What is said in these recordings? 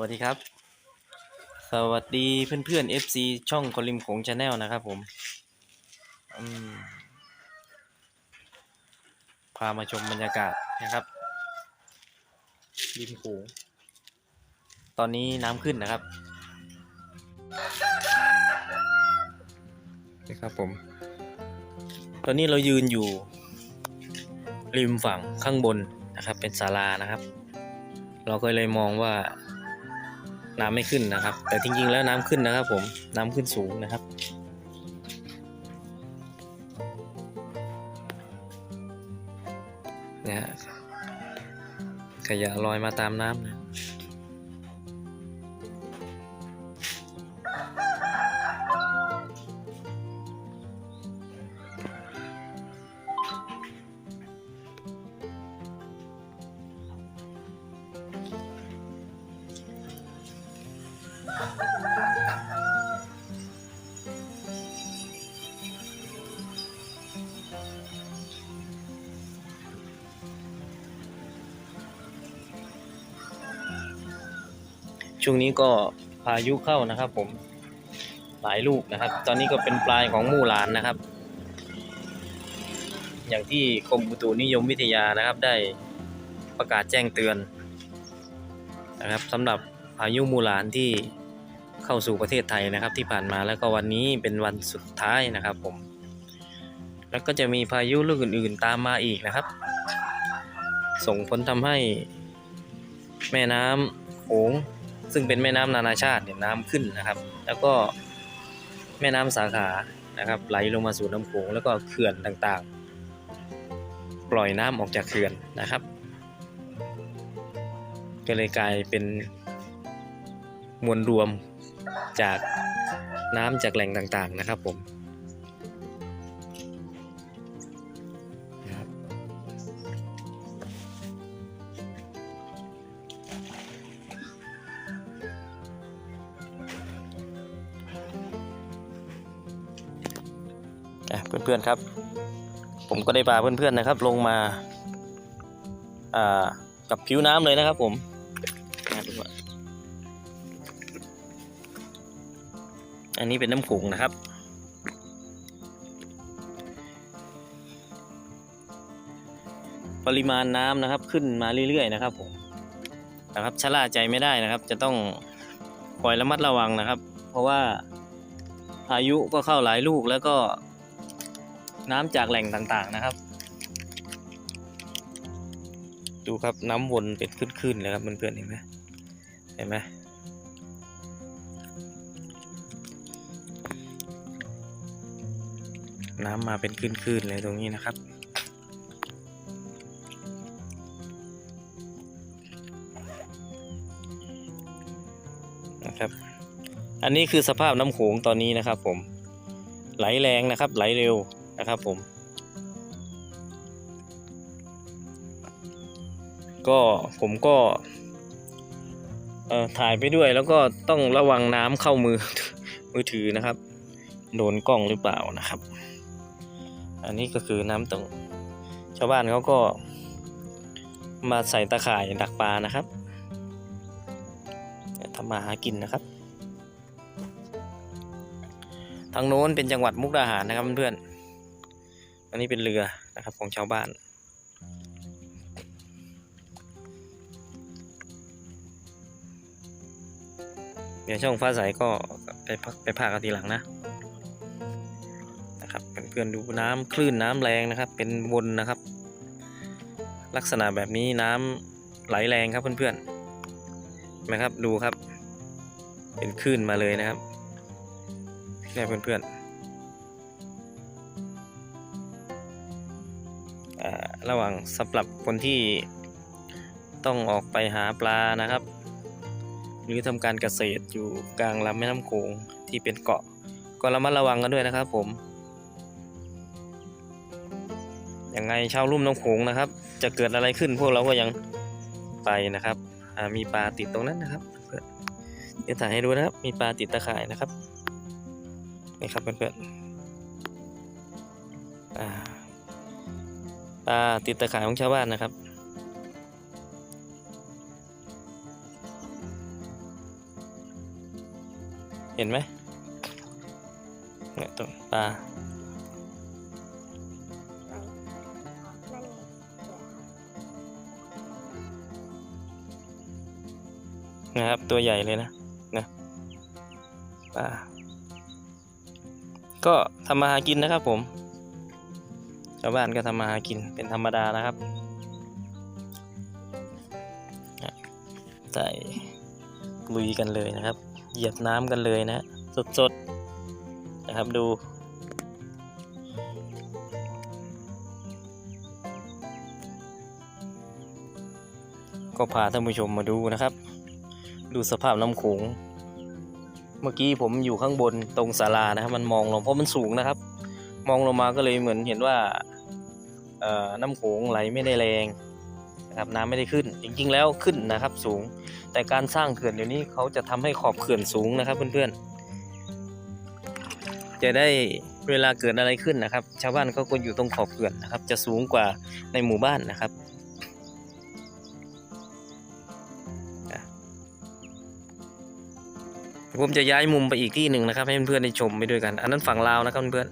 วัสดีครับ สวัสดีเพื่อนเพื่อนๆ FC ช่องคอลิมโขงชาแนลนะครับผมอืมพามาชมบรรยากาศนะครับ ริมโขงตอนนี้น้ำขึ้นนะครับนะครับผม ตอนนี้เรายืนอยู่ ริมฝั่งข้างบนนะครับ เป็นศาลานะครับ เราก็เลยมองว่า น้ำไม่ขึ้นนะครับ แต่จริงๆแล้วน้ำขึ้นนะครับ ผมน้ำขึ้นสูงนะครับ นะฮะขยะลอยมาตามน้ำนะ ช่วงนี้ก็พายุเข้านะครับ ผมหลายลูกนะครับ ตอนนี้ก็เป็นปลายของมู่หลานนะครับ อย่างที่กรมอุตุนิยมวิทยานะครับ ได้ประกาศแจ้งเตือนนะครับสำหรับพายุมูหลานที่เข้าสู่ประเทศไทยนะครับที่ผ่านมาแล้วก็วันนี้เป็นวันสุดท้ายนะครับผม แล้วก็จะมีพายุลูกอื่นๆตามมาอีกนะครับ ส่งผลทำให้แม่น้ำโขงซึ่งเป็นแม่น้ำนานาชาติเนี่ยน้ำขึ้นนะครับ แล้วก็แม่น้ำสาขานะครับ ไหลลงมาสู่น้ำโขงแล้วก็เขื่อนต่างๆ ปล่อยน้ำออกจากเขื่อนนะครับ ก็เลยกลายเป็นมวลรวมจากน้ำจากแหล่งต่างๆนะครับผม เพื่อนๆครับ ผมก็ได้พาเพื่อนๆนะครับ ลงมาอ่ากับผิวน้ำเลยนะครับ ผมอันนี้เป็นน้ำโขงนะครับ ปริมาณน้ำนะครับขึ้นมาเรื่อยๆนะครับผมนะครับชะล่าใจไม่ได้นะครับ จะต้องคอยระมัดระวังนะครับ เพราะว่าพายุก็เข้าหลายลูกแล้วก็ น้ำจากแหล่งต่างๆนะครับ ดูครับน้ำวนเป็นขึ้นๆเลยครับเพื่อนๆเห็นไหมเห็นไหมน้ำมาเป็นขึ้นๆเลยตรงนี้นะครับ นะครับ อันนี้คือสภาพน้ำโขงตอนนี้นะครับผม ไหลแรงนะครับ ไหลเร็ว นะครับผม ก็ผมก็ถ่ายไปด้วยแล้วก็ต้องระวังน้ำเข้ามือมือถือนะครับ โดนกล้องหรือเปล่านะครับ อันนี้ก็คือน้ำตรงชาวบ้านเขาก็มาใส่ตะข่ายดักปลานะครับทำมาหากินนะครับ ทางโน้นเป็นจังหวัดมุกดาหารนะครับเพื่อนๆ อันนี้เป็นเรือนะครับของชาวบ้าน เดี๋ยวช่องฟ้าใสก็ไปพักไปพากกันทีหลังนะนะครับเพื่อนๆดูน้ำคลื่นน้ำแรงนะครับ เป็นวนนะครับ ลักษณะแบบนี้น้ำไหลแรงครับเพื่อนๆนไหมครับดูครับ เป็นคลื่นมาเลยนะครับเนี่ยเพื่อนๆ ระหว่างสำหรับคนที่ต้องออกไปหาปลานะครับ หรือทำการเกษตรอยู่กลางลำแม่น้ำโขงที่เป็นเกาะก็ระมัดระวังกันด้วยนะครับผมยังไงชาวลุ่มน้ำโขงนะครับ จะเกิดอะไรขึ้นพวกเราก็ยังไปนะครับมีปลาติดตรงนั้นนะครับเพื่อนเดี๋ยวถ่ายให้ดูนะครับ มีปลาติดตะข่ายนะครับนี่ครับเพื่อนๆอ่า ปลาติดตะข่ายของชาวบ้านนะครับ เห็นไหมเนี่ยตรงปลานะครับ ตัวใหญ่เลยนะนะปลาก็ทำมาหากินนะครับผมาวบ้านก็ทำมาหากินเป็นธรรมดานะครับใส่ลุยกันเลยนะครับ เหยียบน้ำกันเลยนะ สดๆ นะครับดูก็พาท่านผู้ชมมาดูนะครับ ดูสภาพน้ำโขง เมื่อกี้ผมอยู่ข้างบนตรงศาลานะครับ มันมองลงเพราะมันสูงนะครับ มองลงมาก็เลยเหมือนเห็นว่า น้ำโขงไหลไม่ได้แรงนะครับน้ำไม่ได้ขึ้น จริงๆแล้วขึ้นนะครับสูง แต่การสร้างเขื่อนเดี๋ยวนี้เขาจะทำให้ขอบเขื่อนสูงนะครับเพื่อนๆจะได้เวลาเกิดอะไรขึ้นนะครับ ชาวบ้านเขาก็อยู่ตรงขอบเขื่อนนะครับ จะสูงกว่าในหมู่บ้านนะครับผมจะย้ายมุมไปอีกที่หนึ่งนะครับ ให้เพื่อนๆได้ชมไปด้วยกัน อันนั้นฝั่งลาวนะครับเพื่อน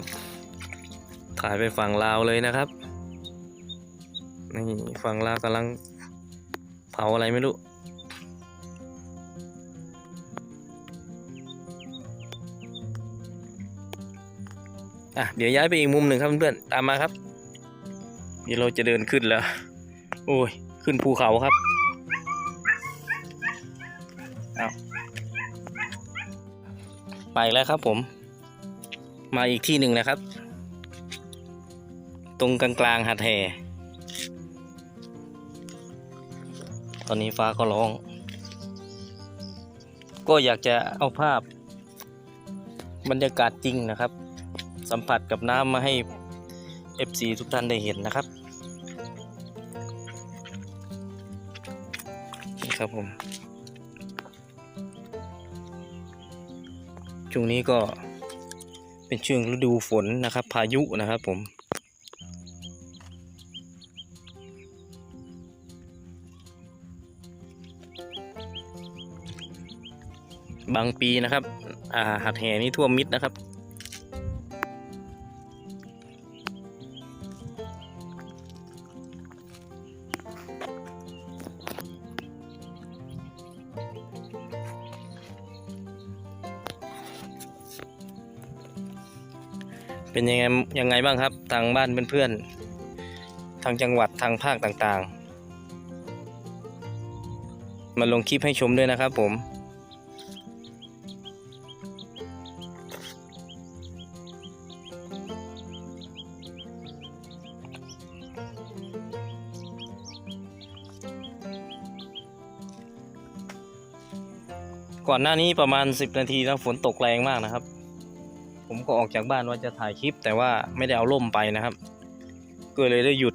ดูครับ ถ่ายไปฝั่งลาวเลยนะครับ นี่ฝั่งลาวกำลังเผาอะไรไม่รู้อะเดี๋ยวย้ายไปอีกมุมหนึ่งครับเพื่อนๆตามมาครับเดี๋ยวเราจะเดินขึ้นแล้ว โอ้ย ขึ้นภูเขาครับเอาไปแล้วครับผม มาอีกที่หนึ่งนะครับ ตรงกลางๆหัดแห่ตอนนี้ฟ้าก็ร้อง ก็อยากจะเอาภาพ บรรยากาศจริงนะครับ สัมผัสกับน้ำมาให้ FC ทุกท่านได้เห็นนะครับนี่ครับผมช่วงนี้ก็ เป็นช่วงฤดูฝนนะครับ พายุนะครับผมบางปีนะครับ อ่าหักแห่นี่ท่วมมิดนะครับ เป็นยังไงยังไงบ้างครับ ทางบ้านเพื่อนๆ ทางจังหวัดทางภาคต่างๆ มาลงคลิปให้ชมด้วยนะครับผมก่อนหน้านี้ประมาณ 10 นาทีแล้วฝนตกแรงมากนะครับ ผมก็ออกจากบ้านว่าจะถ่ายคลิป แต่ว่าไม่ได้เอาล่มไปนะครับ ก็เลยได้หยุด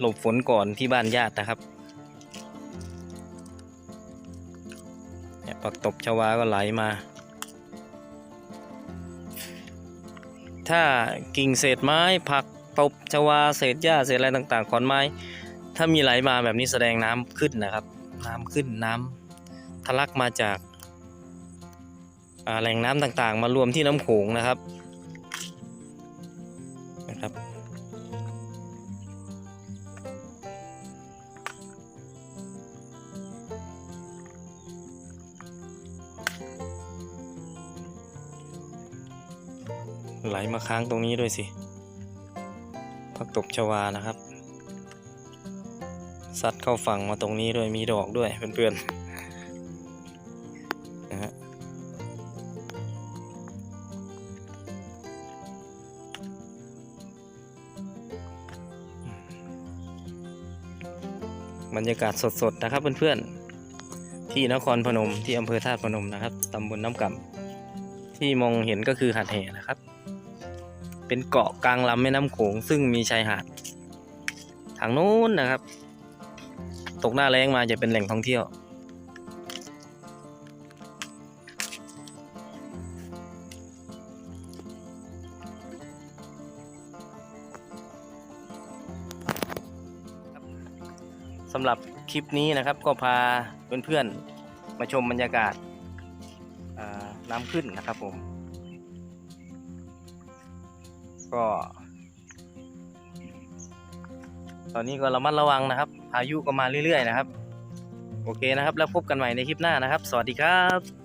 หลบฝนก่อนที่บ้านญาตินะครับเนี่ยปักตบชวาก็ไหลมา ถ้ากิ่งเศษไม้ผักตบชวาเศษหญ้าเศษอะไรต่างๆขอนไม้ ถ้ามีไหลมาแบบนี้แสดงน้ำขึ้นนะครับ น้ำขึ้นน้ำทะลักมาจาก แหล่งน้ำต่างๆ มารวมที่น้ำโขงนะครับนะครับไหลมาค้างตรงนี้ด้วยสิผักตบชวานะครับซัดเข้าฝั่งมาตรงนี้ด้วยมีดอกด้วยเพื่อนๆ รรยากาศสดๆนะครับเพื่อนๆ ที่นครพนมที่อำเภอธาตุพนมนะครับตำบลน้ำก่ำที่มองเห็นก็คือหาดแห่นะครับ เป็นเกาะกลางลำแม่น้ำโขงซึ่งมีชายหาด ทางโน้นนะครับ ตกหน้าแรงมาจะเป็นแหล่งท่องเที่ยว สำหรับคลิปนี้นะครับก็พาเพื่อนๆมาชมบรรยากาศน้ำขึ้นนะครับผม ก็ ตอนนี้ก็ระมัดระวังนะครับพายุก็มาเรื่อยๆนะครับ โอเคนะครับ แล้วพบกันใหม่ในคลิปหน้านะครับ สวัสดีครับ